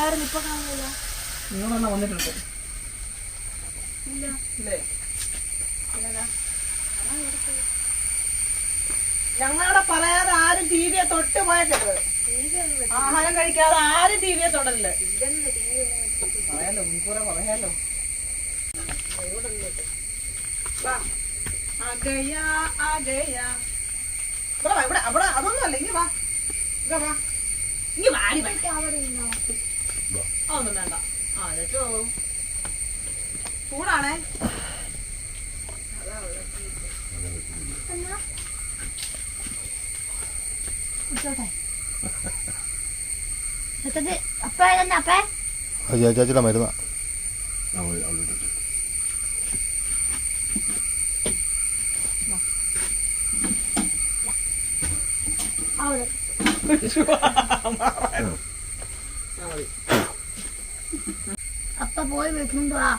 ഉണ്ടായിരുന്നു ഇപ്പൊ കാണുന്നില്ല. നിങ്ങളെന്നാ വന്നിട്ടുണ്ട്. ഇല്ല. ഞങ്ങളുടെ പറയാതെ ആരും ടി വിയെ തൊട്ട് പോയക്കരുത്. ആഹാരം കഴിക്കാതെ ആരും ടി വിയെ വെച്ചിട്ടില്ല. പറയാലോ മുൻകൂറെ പറയാലോ. അകയാ, അകയാ. ഇവിടെ വാ, ഇവിടെ അവിടെ അതൊന്നും അല്ല ഇങ്ങ് വാ. ഇങ്ങ് വാ. ഇങ്ങ വാടി വാ. അതൊന്നും വേണ്ട. ആ ചേച്ചോ ചൂടാണേ. ചേച്ചിയുടെ മരുന്നാ. അവിടെ അപ്പ പോയി വെക്കുന്നുണ്ടോ ആ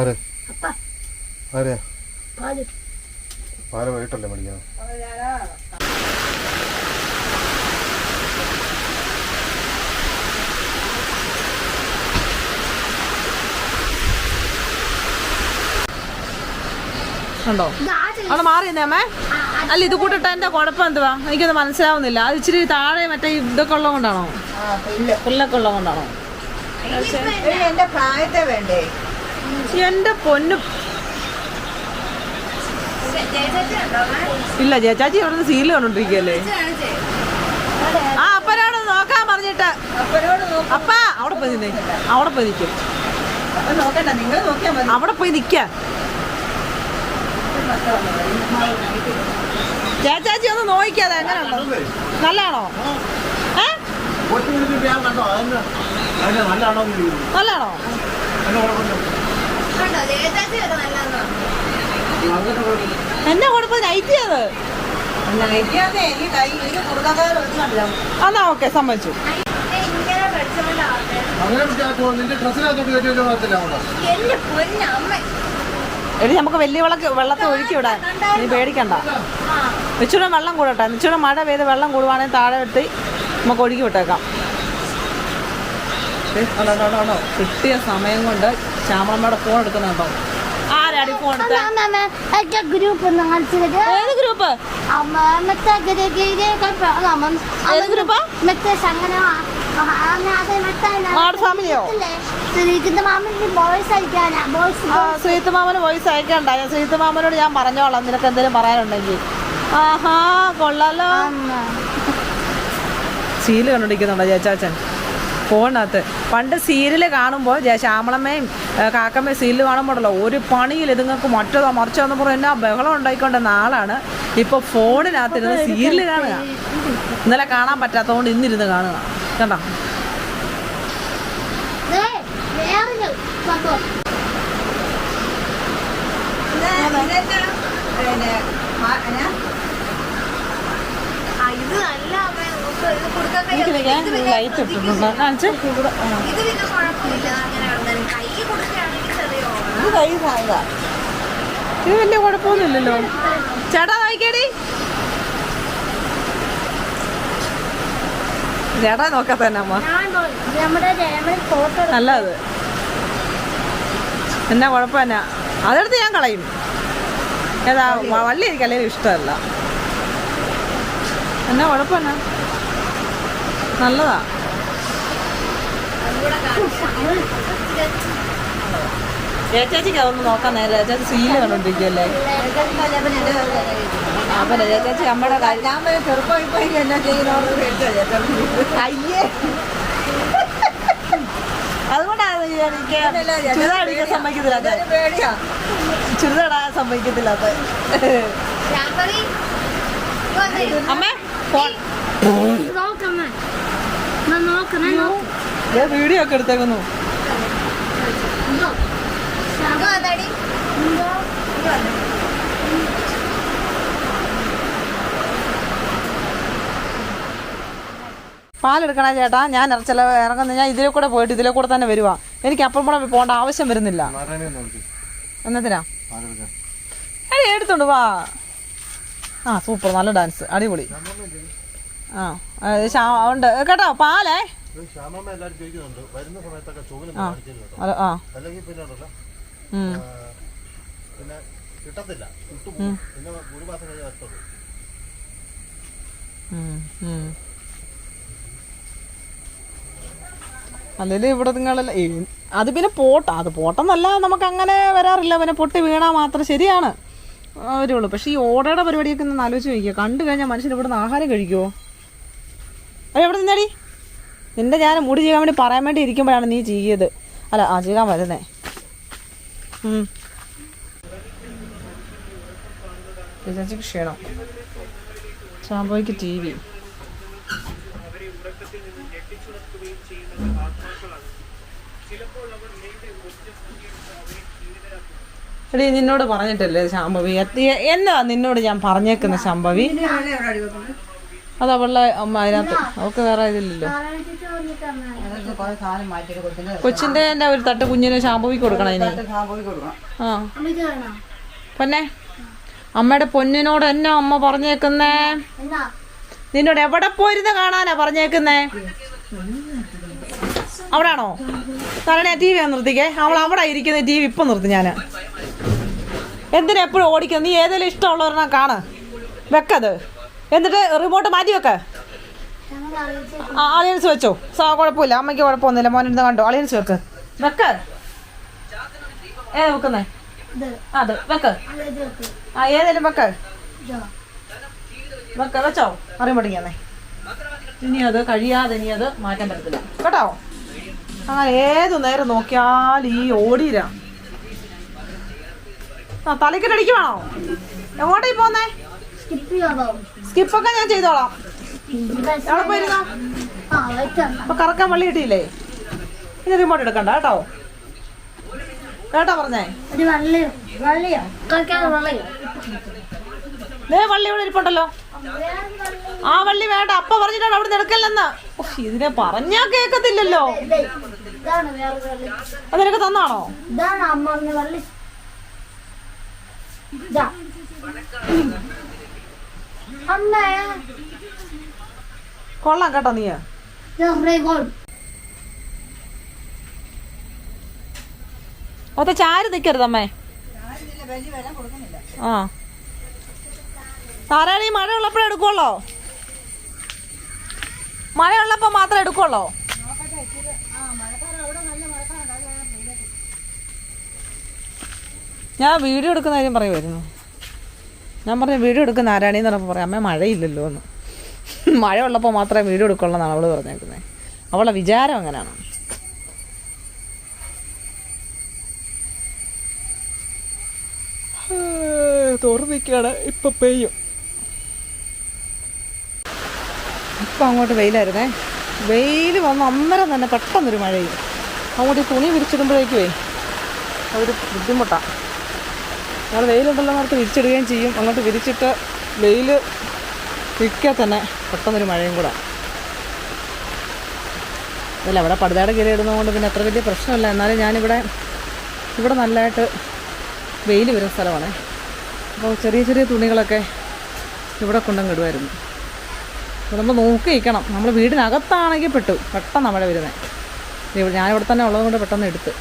ആരെ? അപ്പ. ആരെ? പാൽ. പാല വൈകിട്ടല്ലേ മേടിക്കണം ഉണ്ടോ? അവിടെ മാറിയെന്നേ അമ്മേ. അല്ല ഇത് കൂട്ടിട്ട് എന്റെ കുഴപ്പം എന്തുവാ? എനിക്കൊന്നും മനസ്സിലാവുന്നില്ല. അത് ഇച്ചിരി താഴെ മറ്റേ ഇതൊക്കെ ഉള്ളത് കൊണ്ടാണോ? പുല്ലൊക്കെ ഉള്ളത് കൊണ്ടാണോ? എന്റെ പ്രായത്തെ വേണ്ടേ? എന്റെ പൊന്നു? ഇല്ല ചേച്ചാച്ചി അവിടെ സീൽ കണ്ടോണ്ടിരിക്കല്ലേ ആ അപ്പനോട് നോക്കാൻ പറഞ്ഞിട്ട്. അപ്പനോട് നോക്ക്. അപ്പ അവിടെ പോയി നിന്നേ. അവിടെ പോയി നിൽക്കും അപ്പൊ നോക്കണ്ട നിങ്ങൾ നോക്കിയാൽ മതി. അവിടെ പോയി നിക്ക. ചേച്ചാച്ചി ഒന്ന് നോക്കിയാതെ എങ്ങനെയുണ്ടോ? നല്ലതാണോ? നല്ലതാണോ. എന്നെ കുഴപ്പം നൈറ്റ് ചെയ്ത് എന്നാ ഓക്കെ സമ്മതിച്ചു. എടി നമുക്ക് വലിയ വിളക്ക് വെള്ളത്തെ ഒഴുക്കി വിടാൻ. നീ പേടിക്കണ്ട. ആ. ഇച്ചിരി വെള്ളം കൂടട്ടെ. ഇച്ചിരി മഴ പെയ്ത് വെള്ളം കൂടുവാണെങ്കിൽ താഴെ വെട്ടി നമുക്ക് ഒഴുകി വിട്ടേക്കാം. കിട്ടിയ സമയം കൊണ്ട് ശ്യാമളമ്മയുടെ ഫോൺ എടുക്കുന്നുണ്ടോ ആരാടി ഫോൺ ഗ്രൂപ്പ് ഏത് ഗ്രൂപ്പ് ഏത് ശ്രീത്ത് മാമന് വോയിസ് അയക്കണ്ട. ഞാൻ ശ്രീത്ത് മാമനോട് ഞാൻ പറഞ്ഞോളാം. നിനക്ക് എന്തെങ്കിലും പറയാനുണ്ടെങ്കിൽ. ആഹാ കൊള്ളാലോ. സീൽ കണ്ടുപിടിക്കുന്നുണ്ടോ ജയച്ചാച്ചൻ ഫോണിനകത്ത്. പണ്ട് സീരിയൽ കാണുമ്പോൾ ശ്യാമളമ്മയും കാക്കമ്മയും സീരിയൽ കാണുമ്പോഴല്ലോ ഒരു പണിയിൽ ഇതുങ്ങൾക്ക് മറ്റതോ മറിച്ചോ എന്ന് പറഞ്ഞു എന്നാ ബഹളം ഉണ്ടായിക്കൊണ്ടിരുന്ന ആളാണ്. ഇപ്പോൾ ഫോണിനകത്തിരുന്ന് സീരിയൽ കാണുക. ഇന്നലെ കാണാൻ പറ്റാത്തതുകൊണ്ട് ഇന്നിരുന്ന് കാണുക. കണ്ടോ? ഇത് നല്ല ലൈറ്റ് ഇട്ടിട്ടുണ്ട്. കാണിച്ച്. ഇത് കുഴപ്പമില്ല. കൈ സാധാ. ഇത് വലിയ കുഴപ്പമൊന്നുമില്ലല്ലോ. ചേട്ടാ വായിക്കടി ചേട്ടാ നോക്കാത്ത തന്നെ അമ്മ. ഞാൻ പോയി. നമ്മുടെ നമ്മുടെ ഫോട്ടോ നല്ല അത് എന്നാ കുഴപ്പം എന്നാ. അതെടുത്ത് ഞാൻ കളയും. ഏതാ വള്ളി എനിക്ക് അല്ലെങ്കിൽ ഇഷ്ടമല്ല. എന്നാ കുഴപ്പം എന്നാ? നല്ലതാ. ചേച്ചാച്ചിക്ക് അതൊന്ന് നോക്കാൻ നേരം. ചേച്ചി സീൽ കണ്ടോണ്ടിരിക്കല്ലേ അപ്പൊ ചേച്ചാച്ചി അമ്മയുടെ അതുകൊണ്ടാണ് എനിക്ക് ചുരിദാർ അടിക്കാൻ രാമറി അമ്മേ ഫോൺ. വീഡിയോ ഒക്കെ എടുത്തേക്കുന്നു. പാലെടുക്കണേ ചേട്ടാ. ഞാൻ ഇറച്ചില ഇറങ്ങുന്ന. ഞാൻ ഇതിലെ കൂടെ പോയിട്ട് ഇതിലെ കൂടെ തന്നെ വരുവാ. എനിക്ക് അപ്പം കൂടെ പോകേണ്ട ആവശ്യം വരുന്നില്ല. എന്നതിനാ? എടി എടുത്തോണ്ട് വാ. ആ സൂപ്പർ നല്ല ഡാൻസ് അടിപൊളി. ആ ഉണ്ട്. കേട്ടോ പാലേ. ശ്യാമമ്മ എല്ലാവരും ചോദിക്കുന്നുണ്ട്. വരുന്ന സമയത്തൊക്കെ കേട്ടോ. ആ. അല്ലെങ്കിൽ പിന്നെ ഉണ്ടല്ലോ. ഉം. ആ, പിന്നെ കിട്ടത്തില്ല. കിട്ടും പിന്നെ ഒരു മാസം കഴിഞ്ഞ് വരത്തുള്ളൂ. ഉം, ഉം. അല്ലെങ്കിൽ ഇവിടെ നിങ്ങളല്ല അത് പിന്നെ പോട്ട അത് പോട്ടെന്നല്ല നമുക്ക് അങ്ങനെ വരാറില്ല. പിന്നെ പൊട്ടി വീണാൽ മാത്രം ശരിയാണ്. ആ, വരുള്ളൂ. പക്ഷേ ഈ ഓടയുടെ പരിപാടിയൊക്കെ ഒന്ന് ആലോചിച്ച് നോക്കിക്കുക കണ്ടു കഴിഞ്ഞാൽ മനുഷ്യൻ ഇവിടുന്ന് ആഹാരം കഴിക്കുമോ അത് എവിടെ നിന്നടി? നിന്റെ ഞാൻ മുടി ചെയ്യാൻ വേണ്ടി പറയാൻ വേണ്ടി ഇരിക്കുമ്പോഴാണ് നീ ചെയ്യത്. അല്ല ആ ചെയ്യാൻ വരുന്നേ. ചേച്ചിക്ക് ക്ഷീണം? ചാമ്പോയ്ക്ക് ടി വി. എടീ നിന്നോട് പറഞ്ഞിട്ടല്ലേ ശാംഭവി? എത്തി- എന്നാ നിന്നോട് ഞാൻ പറഞ്ഞേക്കുന്ന ശാംഭവി? അത് അവളുടെ അമ്മ അതിനകത്ത്. അവൾക്ക് വേറെ ഇതില്ലല്ലോ. കൊച്ചിന്റെ തന്നെ ഒരു തട്ട് കുഞ്ഞിന് ശാംഭവിക്ക് കൊടുക്കണം ഇനി. ആ. പൊന്നെ. അമ്മയുടെ പൊന്നിനോട് എന്നാ അമ്മ പറഞ്ഞേക്കുന്നേ? നിന്നോട് എവിടെ പോയിരുന്ന് കാണാനാ പറഞ്ഞേക്കുന്നേ? അവിടാണോ? തരണേ ടി വി നിർത്തിക്കേ. അവൾ അവിടെ ഇരിക്കുന്ന ടി വി ഇപ്പം നിർത്തി ഞാൻ എന്തിനാ എപ്പോഴും ഓടിക്കുന്നത്? നീ ഏതെങ്കിലും ഇഷ്ടമുള്ളവരെ കാണ് വെക്കത് എന്നിട്ട് റിമോട്ട് മാറ്റി വെക്ക. ആ അളിയൻസ് വെച്ചോ. സാ കുഴപ്പമില്ല. അമ്മയ്ക്ക് കുഴപ്പമൊന്നുമില്ല. മോനെ കണ്ടോ? അളിയൻസ് വെക്ക്. വെക്ക. ഏതാ വെക്കുന്നേ? അത്. വെക്ക്. ആ ഏതേലും വെക്ക്. വെക്ക. വെച്ചോ? അറിയുമ്പോഴേ ഇനി അത് കഴിയാതെ ഇനി അത് മാറ്റാൻ പറ്റത്തില്ല. കേട്ടോ? അങ്ങനെ ഏതു നേരം നോക്കിയാൽ ഈ ഓടിയിരാ ആ തലക്കെട്ടടിക്കുവാണോ എങ്ങോട്ടേ പോന്നേ? സ്കിപ്പ് ചെയ്യാതോ സ്കിപ്പൊക്കെ ഞാൻ ചെയ്തോളാം. പോയിരുന്നോ? അപ്പൊ കറക്കാൻ വള്ളി കിട്ടിയില്ലേ? ഇനി റിമോട്ട് എടുക്കണ്ട കേട്ടോ? കേട്ടോ പറഞ്ഞേ? ദേ വള്ളി ഇവിടെ ഇരിപ്പുണ്ടല്ലോ. ആ വള്ളി വേണ്ട അപ്പ പറഞ്ഞിട്ടാണ് അവിടെ എടുക്കല്ലെന്ന്. ഇതിനെ പറഞ്ഞാ കേക്കത്തില്ലല്ലോ. അത് നിനക്ക് തന്നാണോ? ഇതാണ് അമ്മ വള്ളി. കൊള്ളാം കേട്ടോ നീ റെക്കോർഡ് ഒത്ത ചാര് നിക്കരുത് അമ്മേ. ആ. താരാണി മഴ ഉള്ളപ്പോഴേ എടുക്കുള്ളോ മഴ ഉള്ളപ്പോ മാത്രമേ എടുക്കുള്ളോ ഞാൻ വീഡിയോ എടുക്കുന്ന കാര്യം പറയുമായിരുന്നു ഞാൻ പറഞ്ഞു വീഡിയോ എടുക്കുന്ന ആരാണി എന്ന് പറഞ്ഞപ്പോൾ പറയാം അമ്മ മഴയില്ലല്ലോ എന്ന്. മഴ ഉള്ളപ്പോൾ മാത്രമേ വീഡിയോ എടുക്കുള്ളൂ എന്നാണ് അവൾ പറഞ്ഞേക്കുന്നത് അവളെ വിചാരം അങ്ങനെയാണ്. തോർന്നിക്കാണ് ഇപ്പം പെയ്യും. ഇപ്പം അങ്ങോട്ട് വെയിലായിരുന്നേ. വെയിൽ വന്ന് അന്നേരം തന്നെ പെട്ടെന്നൊരു മഴയും അങ്ങോട്ട് ഈ തുണി വിരിച്ചിടുമ്പോഴേക്കുവേ അതൊരു ബുദ്ധിമുട്ടാണ് ഞങ്ങൾ വെയിലുണ്ടല്ലോ നേരത്ത് വിരിച്ചിടുകയും ചെയ്യും. അങ്ങോട്ട് വിരിച്ചിട്ട് വെയിൽ നിൽക്കാൻ തന്നെ പെട്ടെന്നൊരു മഴയും കൂടെ. അല്ല അവിടെ പടുതാട് കീഴ ഇടുന്നതുകൊണ്ട് പിന്നെ അത്ര വലിയ പ്രശ്നമില്ല. എന്നാലും ഞാനിവിടെ ഇവിടെ നല്ലതായിട്ട് വെയിൽ വരുന്ന സ്ഥലമാണ്. അപ്പോൾ ചെറിയ ചെറിയ തുണികളൊക്കെ ഇവിടെ കൊണ്ടങ്ങ് ഇടുമായിരുന്നു. അപ്പോൾ നമ്മൾ നോക്കി നമ്മൾ വീടിനകത്താണെങ്കിൽ പെട്ടു. പെട്ടെന്ന് മഴ വരുന്നത്. ഞാനിവിടെ തന്നെ ഉള്ളതുകൊണ്ട് പെട്ടെന്ന് എടുത്ത്.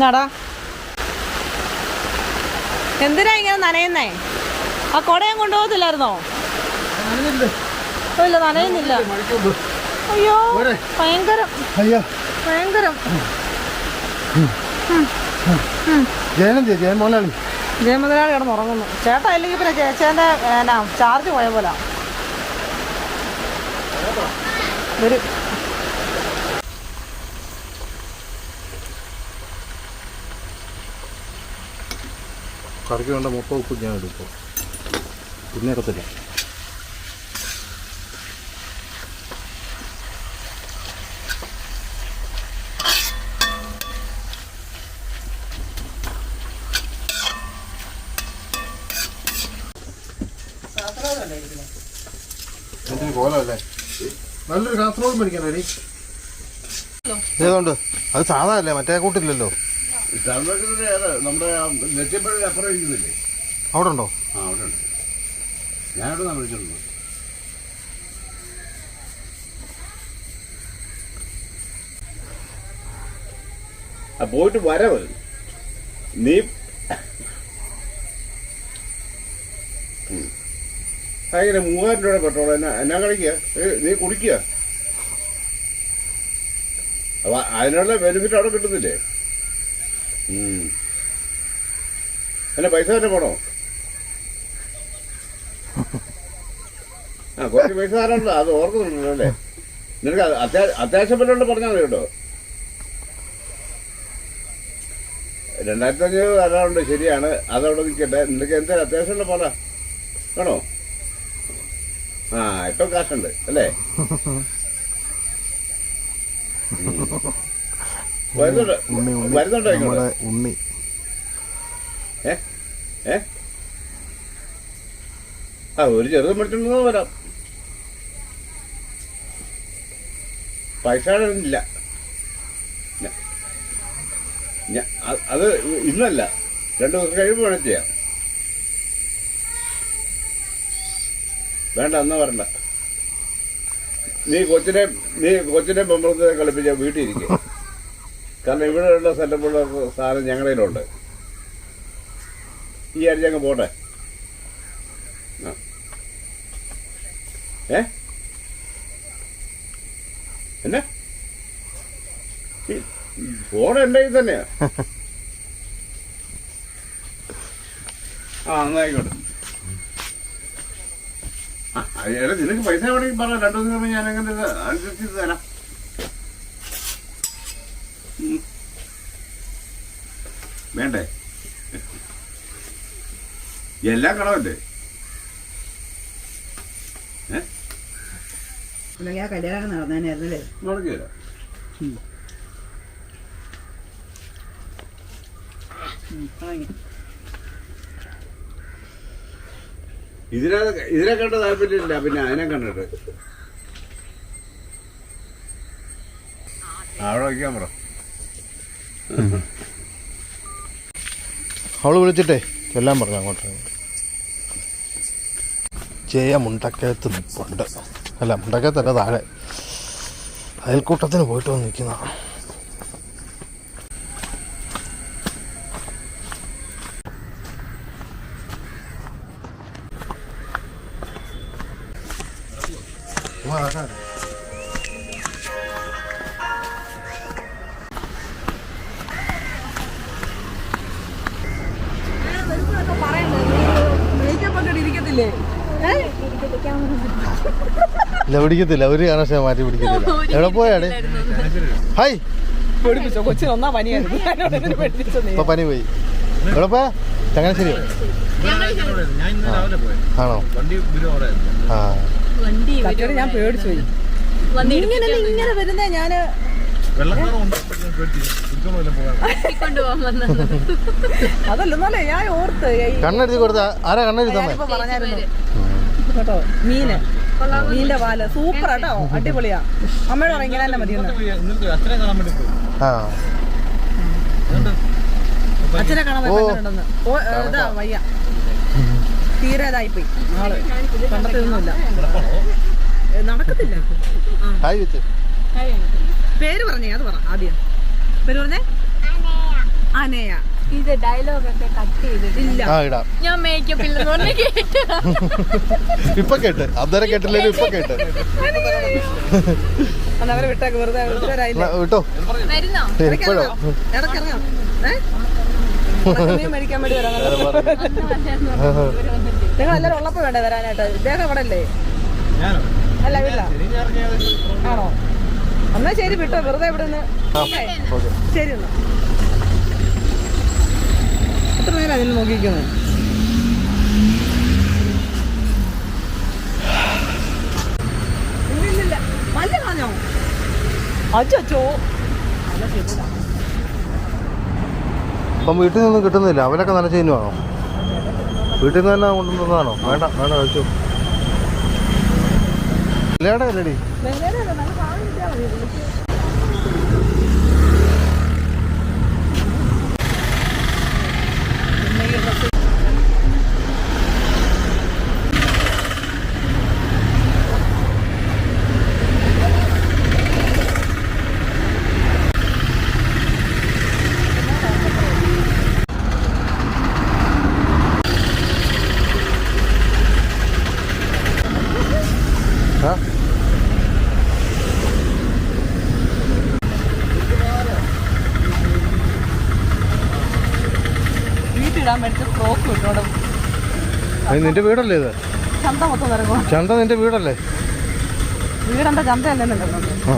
എന്നാടാ എന്തിനാ ഇങ്ങനെ നനയുന്നേ? ആ കുടയും കൊണ്ടുപോകത്തില്ലായിരുന്നോ? ഇല്ല നനയുന്നില്ല. അയ്യോ ഭയങ്കരം. അയ്യോ. ഭയങ്കരം. ജയനം മോലാളി ജയമുതലാളി കിടന്ന് ഉറങ്ങുന്നു ചേട്ടാ അല്ലെങ്കിൽ പിന്നെ ചേച്ചേന്റെ എന്നാ ചാർജ് പോയ പോലെ. വരും. കറിക്ക് വേണ്ട മൊത്തം ഉപ്പ് ഞാൻ എടുക്കും. പിന്നെ ഇടത്തില്ല കോലല്ലേ നല്ലൊരു കാസർഗോഡ് മേടിക്കാനടി ഏതുണ്ട്? അത് സാധാ അല്ലേ? മറ്റേ കൂട്ടില്ലല്ലോ. നമ്മുടെ അവിടെ ഉണ്ടോ ആ അവിടെ ഉണ്ട് ഞാനവിടെ താമസിച്ചിട്ടുണ്ട് പോയിട്ട് വരവ്. നീ അങ്ങനെ മൂവായിരം രൂപയുടെ പെട്രോൾ എന്നാ കളിക്ക നീ കുടിക്കുക. അപ്പൊ അതിനുള്ള ബെനിഫിറ്റ് അവിടെ കിട്ടുന്നില്ലേ? അല്ല പൈസ തന്നെ പോണോ? ആ കുറച്ച് പൈസ തരാനുണ്ടോ? അത് ഓർക്കുന്നുണ്ടല്ലോ അല്ലേ? നിനക്ക് അത് അത്യാ- അത്യാവശ്യം വല്ലതുകൊണ്ട് പറഞ്ഞാൽ മതി കേട്ടോ. രണ്ടായിരത്തി അഞ്ഞൂറ് തരാറുണ്ട് ശരിയാണ് അതവിടെ നിൽക്കട്ടെ. നിനക്ക് എന്തായാലും അത്യാവശ്യമുള്ള പറ. വേണോ? ആ ഇപ്പം കാശുണ്ട് അല്ലേ? ഉണ്ണി ഉണ്ണി വരുന്നുണ്ടോ നമ്മുടെ ഉണ്ണി ഏ? ഏ? ആ ഒരു ചെറുത് മേടിച്ചിട്ടുണ്ടെന്ന് വരാം. പൈസ ഇല്ല. അത് ഇന്നല്ല. രണ്ടു ദിവസം കഴിയുമ്പോൾ വേണം ചെയ്യാം. വേണ്ട എന്നാ വരണ്ട. നീ കൊച്ചിനെ നീ കൊച്ചിനെ പെമ്പളത്തെ കളിപ്പിച്ച വീട്ടിൽ ഇരിക്കുക കാരണം ഇവിടെയുള്ള സെറ്റപ്പുള്ള സാധനം ഞങ്ങളുടെ കയ്യിലുണ്ട്. ഈ ആഴ്ച അങ്ങ് പോട്ടെ. ഏ? എന്നാ? ഫോൺ എന്റെ കയ്യിൽ തന്നെയാ. ആ എന്നായിക്കോട്ടെ ആ നിനക്ക് പൈസ വേണമെങ്കിൽ പറ. രണ്ടു ദിവസം ഞാൻ അങ്ങനെ ഇത് അനുസരിച്ച് തരാം. വേണ്ടേ? എല്ലാം കടമല്ലേ കല്യാണം നടന്നേനായിരുന്നല്ലേ ഇതിനെ ഇതിനെ കണ്ട താല്പര്യമില്ല പിന്നെ അതിനെ കണ്ടിട്ട്. അവിടെ വയ്ക്കാൻ പറ. അവൾ വിളിച്ചിട്ടേ എല്ലാം പറഞ്ഞു അങ്ങോട്ട്. ജയ മുണ്ടക്കയത്ത് നിൽപ്പുണ്ട് അല്ല മുണ്ടക്കയത്തല്ല താഴെ. അയൽക്കൂട്ടത്തിന് പോയിട്ട് വന്ന് നിൽക്കുന്ന പിടിക്കത്തില്ല. ഒരു കാരണവശാലും മാറ്റി പിടിക്കത്തില്ല. എവിടെ പോയാണ് ഹായ് പേടിപ്പിച്ചോ? കൊച്ചിന് ഒന്നാ പനിയായിരുന്നു. ഇപ്പൊ പനി പോയി. എവിടെ പോയാ? ചങ്ങനാശ്ശേരിയോ? ആണോ? ആ. ഞാൻ പേടിച്ചു പോയി. ഇങ്ങനെ ഇങ്ങനെ വരുന്നേ ഞാൻ അതല്ലെന്നല്ലേ ഞാൻ ഓർത്ത്. കണ്ണെടുത്ത് കൊടുത്ത ആരാ കണ്ണെടുത്ത് കേട്ടോ മീന്. മീന്റെ പാൽ സൂപ്പർ കേട്ടോ അടിപൊളിയാ. അമ്മയോട് ഇറങ്ങിയാൽ തന്നെ മതി ആ. അച്ഛനെ കാണാൻ. പറ്റുന്നുണ്ടെന്ന് ഇതാ വയ്യ. തീരെ ഇതായിപ്പോയി ആൾ നടക്കത്തില്ല. പേര് പറഞ്ഞേ അത് പറ ആദ്യം. പേര് പറഞ്ഞേ? അനയ. ഇത് ഡയലോഗൊക്കെ കട്ട് ആ ഇടാം. ഞാൻ മേക്കപ്പ് ഇല്ലെന്ന് പറഞ്ഞ് കേട്ടു ഇപ്പൊ കേട്ട്. അന്നേരം കേട്ടില്ലേലും ഇപ്പൊ കേട്ട്. അന്ന് അവരെ വിട്ടേക്ക് വെറുതെ വരുന്നോ? ഇപ്പോഴോ ഇടക്കിറങ്ങാം മേടിക്കാൻ വേണ്ടി വരാൻ നിങ്ങൾ എല്ലാവരും ഉള്ളപ്പോ വേണ്ടേ വരാനായിട്ട്? ഇദ്ദേഹം ഇവിടെ അല്ലേ? അല്ല വീട്ടില ആണോ? എന്നാ ശരി വിട്ടോ. വെറുതെ ഇവിടെ നിന്ന് ഓക്കെ. ശരി എന്നാ. എത്ര നേരം അതിന് നോക്കിയിരിക്കുന്നത് അപ്പം വീട്ടിൽ നിന്നും കിട്ടുന്നില്ല. അവരൊക്കെ നല്ല ചെയ്യുന്നതാണോ? വീട്ടിൽ നിന്ന് തന്നെ കൊണ്ടുവന്നതാണോ? വേണ്ട വേണ്ട കഴിച്ചു. ഇല്ലേടാ ഇല്ലടി നിന്റെ വീടല്ലേ ഇത്? ചന്ത മൊത്തം ചന്ത നിന്റെ വീടല്ലേ? വീടെന്താ ചന്തയല്ലേ ആ.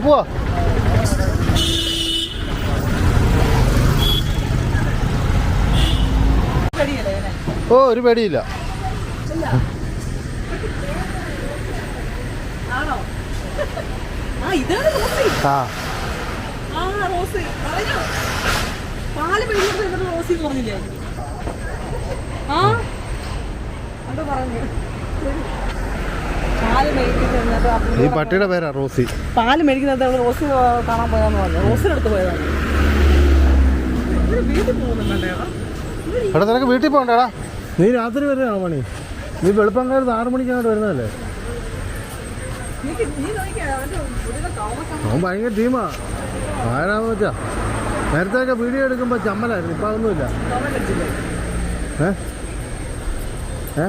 ഇവിടെ പോവാ ഓ ഒരു പേടിയില്ല. ആ ആ. പാൽ മേടിക്കുന്നത് ഈ പട്ടിയുടെ പേരാ റോസി. പാൽ മേടിക്കുന്നത് റോസി കാണാൻ പോയാന്ന് പറഞ്ഞു. റോസിനടുത്ത് പോയതാണ് ഇവർ വീട്ടിൽ പോകുന്നുണ്ടോ എടാ? നിനക്ക് വീട്ടിൽ പോകണ്ടേടാ. നീ രാത്രി വരെയാണോ മണി നീ വെളുപ്പങ്കാലത്ത് ആറു മണിക്കാണ് വരുന്നതല്ലേ? അവൻ ഭയങ്കര ടീമാ. ആരാന്ന് വെച്ചാ? നേരത്തെയൊക്കെ വീഡിയോ എടുക്കുമ്പോൾ ചമ്മലായിരുന്നു. ഇപ്പം അതൊന്നുമില്ല. ഏ? ഏ.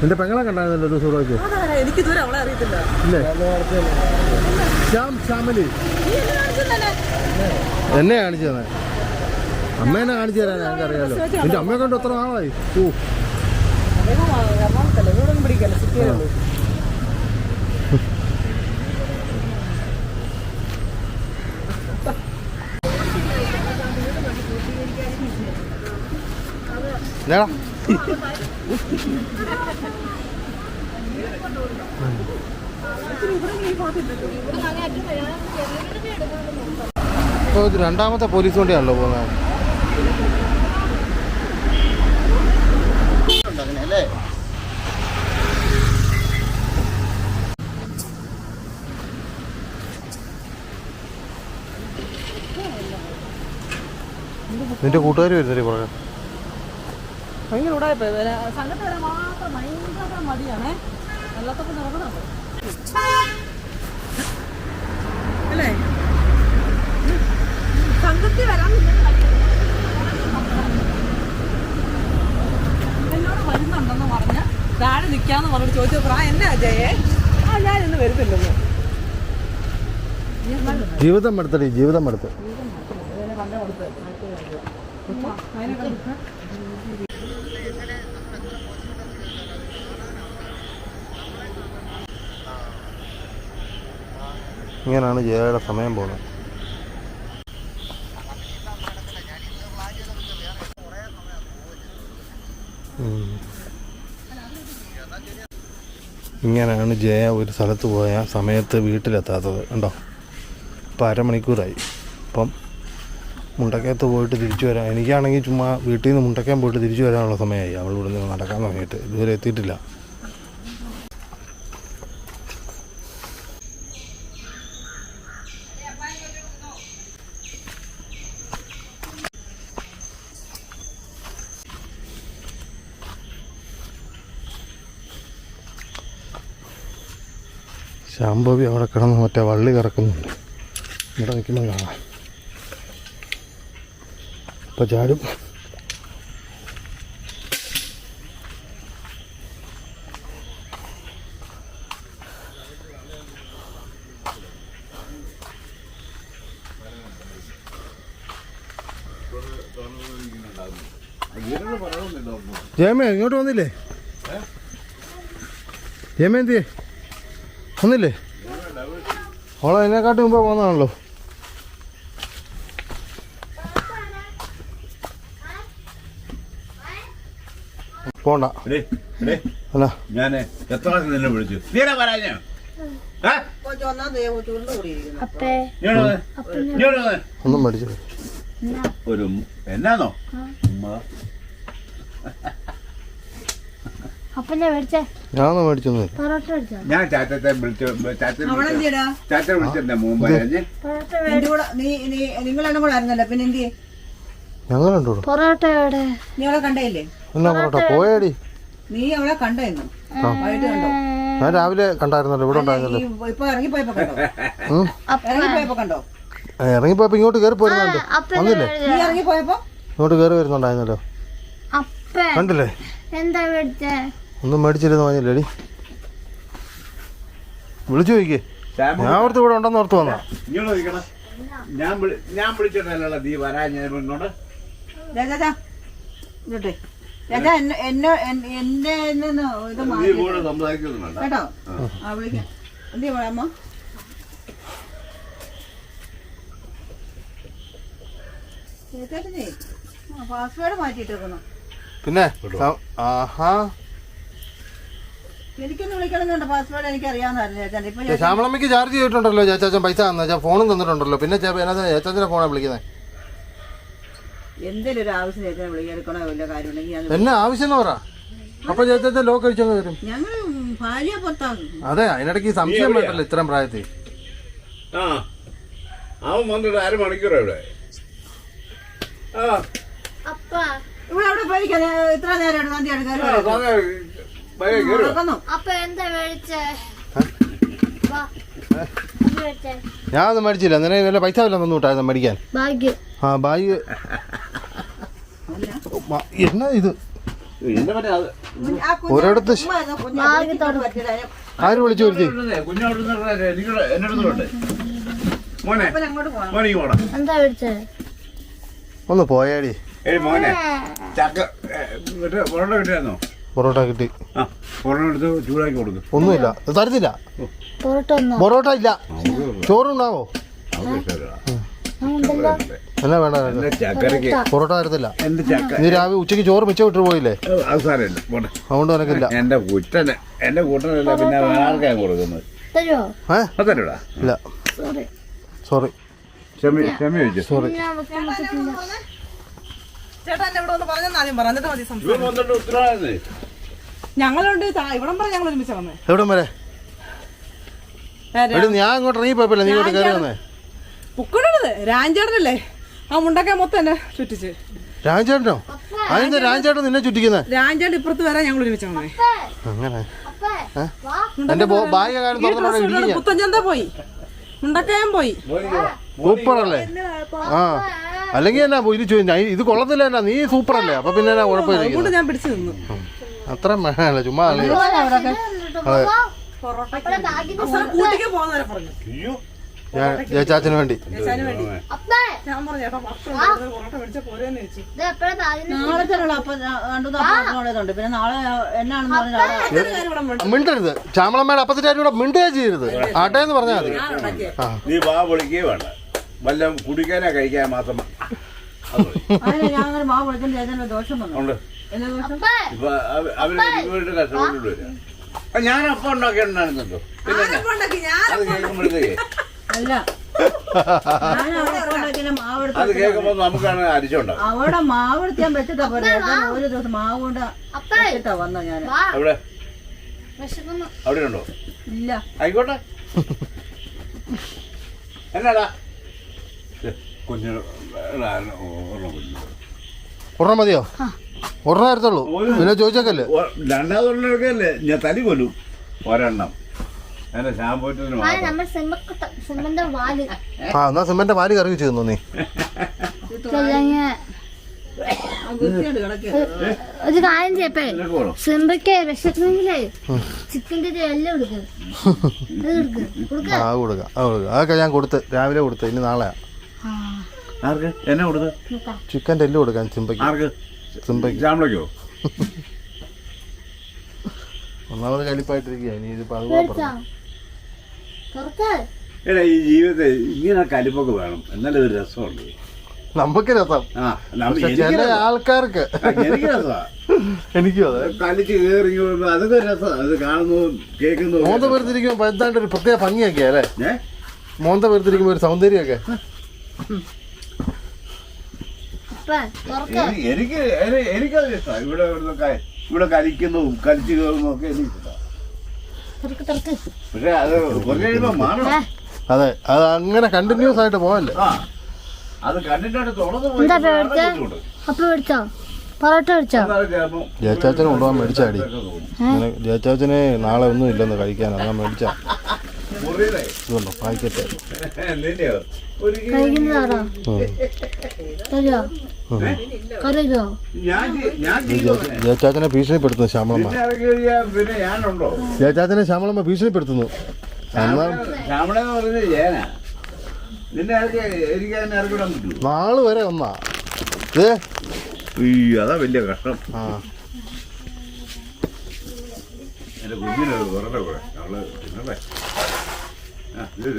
നിന്റെ പെങ്ങളെ കണ്ടായിരുന്നല്ലോ ഒരു സുഖമൊക്കെ എനിക്ക് അവളെ അറിയത്തില്ല. ഇല്ലേ? ശ്യാം ശ്യാമലി. നീ എന്നെ കാണിച്ചു തന്നെ. അമ്മേനെ കാണിച്ചു തരാൻ ഞങ്ങൾക്ക് അറിയാലോ നിന്റെ അമ്മയെ കൊണ്ട് എത്ര നാളായി? ഓ അദ്ദേഹം ഇപ്പോൾ രണ്ടാമത്തെ പോലീസ് വണ്ടിയാണല്ലോ പോകുന്നത്. നിന്റെ കൂട്ടുകാർ വരുന്നേ പറയാം ഭയങ്കര ഉടായ്പ സംഘത്തെ വരാൻ മാത്രം ഭയങ്കര മടിയാണേ. വെള്ളത്തൊക്കെ നടക്കണം? അല്ലേ? സംഘത്തിൽ വരാൻ എന്നോട് വരുന്നുണ്ടെന്ന് പറഞ്ഞ് താഴെ നിൽക്കാന്ന് പറഞ്ഞിട്ട് ചോദിച്ചപ്പോൾ ആ എന്നാ അജയേ? ആ ഞാൻ ഇന്ന് വരുന്നില്ലെന്ന്. ജീവിതം എടുത്തടി ജീവിതം എടുത്ത് അതിനെ കണ്ടിട്ട് ഇങ്ങനെയാണ് ജയയുടെ സമയം പോകുന്നത്. ഇങ്ങനെയാണ് ജയ ഒരു സ്ഥലത്ത് പോയ സമയത്ത് വീട്ടിലെത്താത്തത് കണ്ടോ? ഇപ്പം അരമണിക്കൂറായി. അപ്പം മുണ്ടക്കയത്ത് പോയിട്ട് തിരിച്ചു വരാം എനിക്കാണെങ്കിൽ ചുമ്മാ വീട്ടിൽ നിന്ന് മുണ്ടക്കയം പോയിട്ട് തിരിച്ചു വരാനുള്ള സമയമായി. അവൾ ഇവിടെ നിന്ന് നടക്കാൻ തുടങ്ങിയിട്ട്. ഇതുവരെ എത്തിയിട്ടില്ല. ശാംഭവി അവിടെ കിടന്ന് മറ്റേ വള്ളി കറക്കുന്നുണ്ട്. ഇവിടെ നിൽക്കുമ്പോൾ കാണാം. അപ്പോൾ ചാടും. ജയമേ ഇങ്ങോട്ട് വന്നില്ലേ? ജയമേ എന്തിയേ? വന്നില്ലേ? അവളെ അതിനെക്കാട്ടും മുമ്പേ പോകുന്നതാണല്ലോ പോണ്ട. അല്ല. എത്ര നിന്നെ വിളിച്ചു? തീരെ. ഒന്നും മേടിച്ചു ഒരു എന്നാന്നോ? ഉമ്മ. മേടിച്ചത് ഞാൻ ചാറ്റത്തെ വിളിച്ചു ചാറ്റ വിളിച്ചിട്ടുണ്ടെ മുമ്പ് നിങ്ങളെണ്ണം പൊറോട്ട കൂടെ ആയിരുന്നല്ലോ പിന്നെ എന്ത് ഞങ്ങൾ രണ്ടു പൊറോട്ട എവിടെ? നീ അവളെ കണ്ടയില്ലേ? എന്നാ പൊറോട്ട? പോയേടി. നീ അവളെ കണ്ടായിരുന്നു. വൈകിട്ട് കണ്ടോ? ഞാൻ രാവിലെ കണ്ടായിരുന്നല്ലോ ഇവിടെ ഉണ്ടായിരുന്നല്ലോ. ഇപ്പൊ ഇറങ്ങിപ്പോയപ്പോ കണ്ടോ. ഇറങ്ങിപ്പോയപ്പോ കണ്ടോ? ഇറങ്ങിപ്പോയപ്പോ ഇങ്ങോട്ട് കയറി പോരുന്നുണ്ട്. വന്നില്ലേ? നീ ഇറങ്ങിപ്പോയപ്പോ? ഇങ്ങോട്ട് കയറി വരുന്നുണ്ടായിരുന്നല്ലോ. അപ്പ കണ്ടില്ലേ? എന്താ ഒന്നും മേടിച്ചിരുന്നു പറഞ്ഞില്ലേടി. വിളിച്ചു ചോദിക്കേ. ഞാൻ ഓർത്ത് ഇവിടെ ഉണ്ടെന്ന് ഓർത്ത് വന്നാ ഞാൻ വിളി ഞാൻ വിളിച്ചിട്ടല്ലോ നീ ഞാൻ ഇങ്ങോട്ടെ. എന്നെ എന്റെ ഇത് കേട്ടോ? ആ. വിളിക്കാം. എന്തി അമ്മ? ചേട്ടനെ പാസ്വേഡ് മാറ്റിയിട്ടേക്കുന്നു പിന്നെ ആഹാ. എനിക്കൊന്ന് വിളിക്കണമെന്നുണ്ട് പാസ്വേഡ് എനിക്ക് അറിയാവുന്നതല്ല ചേട്ടൻ ഇപ്പൊ ഞാൻ ശ്യാമളമ്മയ്ക്ക് ചാർജ് ചെയ്തിട്ടുണ്ടല്ലോ ചേച്ചാച്ചൻ പൈസ തന്ന. ഞാൻ ഫോണും തന്നിട്ടുണ്ടല്ലോ. പിന്നെ ചേ- എന്നാ ഫോണാണ് വിളിക്കുന്നത് എന്തെങ്കിലും ഒരു ആവശ്യം വിളിക്കെടുക്കണോ വല്ല എന്നെ ആവശ്യം എന്ന് പറ. അപ്പൊ ചേച്ചാച്ചൻ ലോക്ക് അടിച്ചോ തരും. ഞങ്ങൾ ഭാര്യ പുറത്താകും അതെ അതിനിടയ്ക്ക് ഈ സംശയം വേണ്ടല്ലോ ഇത്രയും പ്രായത്തിൽ. ആ അവൻ വന്നിട്ട് അര മണിക്കൂറാ ഇവിടെ. ആ. അപ്പ ഇവിടെ അവിടെ പോയിരിക്കാൻ ഇത്ര നേരം ആ, സമയം ഒന്നും മേടിച്ചില്ല. നിന്നെ വല്ല പൈസ വല്ല തന്നു വിട്ടായിരുന്നു മേടിക്കാൻ? ആ ബാഗ്. എന്നാ ഇത്? ഒരിടത്ത്. ആര് വിളിച്ചു വരുത്തി? ഒന്ന് പോയാടി. മോനെ ചക്ക മറ്റേ പൊറോട്ട കിട്ടി. ആ പൊറോട്ട എടുത്ത് ചൂടാക്കി കൊടുക്കും. ഒന്നുമില്ല. തരത്തില്ല. പൊറോട്ട ഒന്നോ? പൊറോട്ട ഇല്ല. ചോറുണ്ടാവോ? ഉണ്ടല്ലോ എന്നാ വേണ്ട എന്റെ ചക്കരക്ക് പൊറോട്ട. തരത്തില്ല. എന്റെ ചക്ക? നീ രാവിലെ ഉച്ചയ്ക്ക് ചോറ് മിച്ചം വിട്ടു പോയില്ലേ? പോട്ടെ. അതുകൊണ്ട് നിനക്കില്ല എന്റെ കുറ്റന് എന്റെ കൂട്ടനല്ല പിന്നെ വേറെ ആർക്കാണ് കൊടുക്കുന്നത്? തരുമോ ഏ? അതല്ലടാ ഇല്ല. സോറി. സോറി. ക്ഷമ ക്ഷമ ചോദിച്ചു? സോറി. ഞാൻ വെക്കാൻ പറ്റത്തില്ല. ചേട്ടാ എന്നെ ഇവിടെ ഒന്ന് പറഞ്ഞാൽ ആദ്യം പറഞ്ഞിട്ട് എന്നിട്ട് മതി സംസാരം. ഇവൻ വന്നിട്ട് ഉത്തരവാദിത്തം ഞങ്ങളുണ്ട്. ഇവിടം പറഞ്ഞ് ഞങ്ങൾ ഒരുമിച്ച് വന്നേ. എവിടം വരെ? എടി ഞാൻ അങ്ങോട്ട് ഇറങ്ങി നീ ഇങ്ങോട്ട് കയറി വന്നേ. ബുക്കിടരുത് രാഞ്ചേട്ടനല്ലേ ആ മുണ്ടൊക്കെ മൊത്തം എന്നെ ചുറ്റിച്ച്. രാജേട്ടനോ അതിന്റെ രാജേട്ടൻ നിന്നെ ചുറ്റിക്കുന്നത് രാജേട്ടൻ ഇപ്പുറത്ത് വരാൻ ഞങ്ങൾ ഒരുമിച്ച് വന്നേ. അങ്ങനെ. എന്റെ ഭാര്യ കാര്യം പുത്തഞ്ചന്ത പോയി. മുണ്ടക്കയം പോയി. ആ അല്ലെങ്കിൽ എന്നാ ഇത് കൊള്ളത്തില്ല എന്നാ നീ സൂപ്പറല്ലേ? അപ്പൊ പിന്നെ എന്നാ കുഴപ്പമില്ല. അതുകൊണ്ട് ഞാൻ പിടിച്ചു നിന്നു. അത്ര വേണമല്ല ചുമ്മാ ജയച്ചാച്ചന് വേണ്ടി. മിണ്ടരുത്. ചാമളമ്മയുടെ അപ്പത്തിന്റെ കാര്യം കൂടെ മിണ്ടുക ചെയ്യരുത്. ആട്ടെ എന്ന് പറഞ്ഞാൽ മതി. നീ വാ വിളിക്കേ വേണ്ട. വല്ല കുടിക്കാനാ കഴിക്കാൻ മാത്രം. ദോഷം ഞാൻ അപ്പം എന്നാ? അത് കേൾക്കുമ്പോ നമുക്കാണ് അരിച്ചുണ്ടാവും അവിടെ മാവ് എടുത്ത് ഞാൻ വെച്ചിട്ടാ പോലെ ഒരു ദിവസം മാവ് കൊണ്ട് വെച്ചിട്ടാ വന്ന ഞാൻ. അവിടെ ഉണ്ടോ? ഇല്ല. ആയിക്കോട്ടെ. എന്നാടാ? കുഞ്ഞു ഒരെണ്ണം മതിയോ? ഒരെണ്ണം എടുത്തുള്ളൂ പിന്നെ ചോദിച്ചേക്കല്ലേ? രണ്ടാമതൊരെണ്ണമൊക്കെയല്ലേ ഞാൻ തലി കൊല്ലും. ഒരെണ്ണം. ആ സിമ്മന്റെ വാൽ കറി വെച്ചു തന്നു നീ ഒരു കാര്യം ചെയ്യപ്പേ സിമ്പയ്ക്ക് വിശക്കുന്നെങ്കിലേ ചിക്കന്റെ എല്ലാം കൊടുക്ക. ആ കൊടുക്കാം. അത് കൊടുക്കാം. അതൊക്കെ ഞാൻ കൊടുത്ത് രാവിലെ കൊടുത്ത് ഇനി നാളെയാ. ചിക്കന്റെ എല്ലാം കൊടുക്കാം ചിമ്പയ്ക്ക് ചാമ്പളയ്ക്കോ ഒന്നാമത് കലിപ്പായിട്ടിരിക്കുക ഇനി ഇതിപ്പോ അത് എടാ ഈ ജീവിതത്തിൽ ഇങ്ങനെ കലിപ്പൊക്കെ വേണം. എന്നാലേ ഒരു രസമുണ്ട്. നമുക്ക് രസം. ആ ചില ആൾക്കാർക്ക്. എനിക്ക് രസമാ എനിക്കും അതെ. കളിച്ച് കയറി അതൊക്കെ രസമാണ് അത് കാണുന്നു കേൾക്കുന്നു. മോന്ത പേർത്തിരിക്കുമ്പോ എന്താണ്ട് ഒരു പ്രത്യേക ഭംഗിയൊക്കെ അല്ലേ? മോന്ത പേർത്തിരിക്കുമ്പോ ഒരു സൗന്ദര്യമൊക്കെ. എനിക്ക് എനി- എനിക്കത് ഇഷ്ടമാണ് ഇവിടെ ഇവിടുന്ന് ഇവിടെ കളിക്കുന്നതും കളിച്ചു കയറുന്നതും ഒക്കെ എനിക്ക് ഇഷ്ടമാണ് പക്ഷെ അത് കുറച്ച് കഴിയുമ്പോൾ മാറണം. അതെ അത് അങ്ങനെ കണ്ടിന്യൂസ് ആയിട്ട് പോവല്ലേ? അത് കണ്ടിട്ടായിട്ട് തുറന്നു പോയി അപ്പ മേടിച്ചോ പൊറോട്ട മേടിച്ചോ ജയച്ചാച്ചനെ കൊണ്ടുപോകാൻ മേടിച്ചാടി. ജയച്ചാച്ചന് നാളെ ഒന്നും ഇല്ലെന്ന് കഴിക്കാൻ എന്നാ മേടിച്ചാ. ഇതുണ്ടോ? പാക്കറ്റ്. കഴിക്കുന്നതാണോ? തരുമോ ജയച്ചാച്ചനെ ഭീഷണിപ്പെടുത്തുന്നു ശ്യാമളമ്മ. പിന്നെ പിന്നെ ജയച്ചാച്ചനെ ശ്യാമളമ്മ ഭീഷണിപ്പെടുത്തുന്നു. നാൾ വരെ ഒന്നാ. അതാ വലിയ കഷ്ടം. ആ. എന്റെ കുഞ്ഞിനത് പറഞ്ഞ കൂടെ. അവൾ ഇത്.